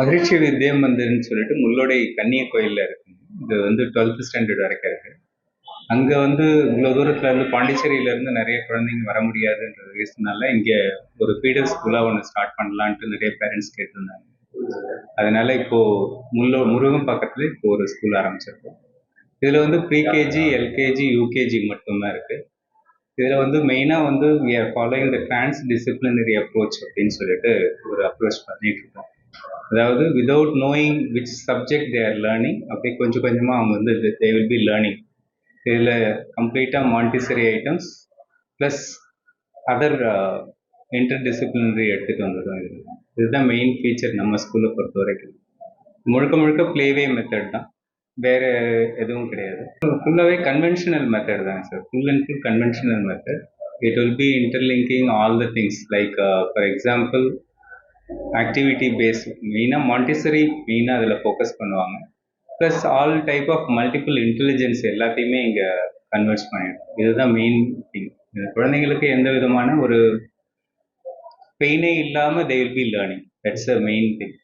மகிழ்ச்சி வித்யா மந்திர்னு சொல்லிட்டு முள்ளோடை கன்னிய கோயில்ல இருக்கு. இது வந்து டுவெல்த் ஸ்டாண்டர்ட் வரைக்கும் இருக்கு. அங்க வந்து இவ்வளவு தூரத்துல இருந்து பாண்டிச்சேரியில இருந்து நிறைய குழந்தைங்க வர முடியாதுன்ற ரீசனால இங்க ஒரு ஃபீடர் ஸ்கூலா ஒன்று ஸ்டார்ட் பண்ணலான்ட்டு நிறைய பேரண்ட்ஸ் கேட்டிருந்தாங்க. அதனால இப்போ முள்ளோ முருகன் பக்கத்துல இப்போ ஒரு ஸ்கூல் ஆரம்பிச்சிருக்கோம். இதுல வந்து ப்ரீகேஜி எல்கேஜி யூகேஜி மட்டும்தான் இருக்கு. இதுல வந்து மெயினா வந்து we are following the trans disciplinary அப்படின்னு சொல்லிட்டு ஒரு அப்ரோச் பண்ணிட்டு இருக்கோம். அதாவது without knowing which subject they are learning அப்படியே கொஞ்சம் கொஞ்சமாக அவங்க வந்து தே வில் பி லேர்னிங் இதில் கம்ப்ளீட்டாக Montessori items plus other interdisciplinary எடுத்துகிட்டு வந்துடும் இது. இதுதான் மெயின் ஃபீச்சர் நம்ம ஸ்கூலை பொறுத்த வரைக்கும். முழுக்க முழுக்க ப்ளேவே மெத்தட் தான். வேற எதுவும் கிடையாது. ஃபுல்லாகவே கன்வென்ஷனல் மெத்தட் தாங்க sir full and full conventional method it will be interlinking all the things like for example activity base மெயினாக மாண்டிசரி மெயினாக அதில் ஃபோக்கஸ் பண்ணுவாங்க. Plus all type of multiple intelligence எல்லாத்தையுமே இங்கே கன்வெர்ஸ் பண்ணிடும் இதுதான் மெயின் திங் குழந்தைங்களுக்கு எந்த விதமான ஒரு பெயினே இல்லாமல் they will be learning that's a main thing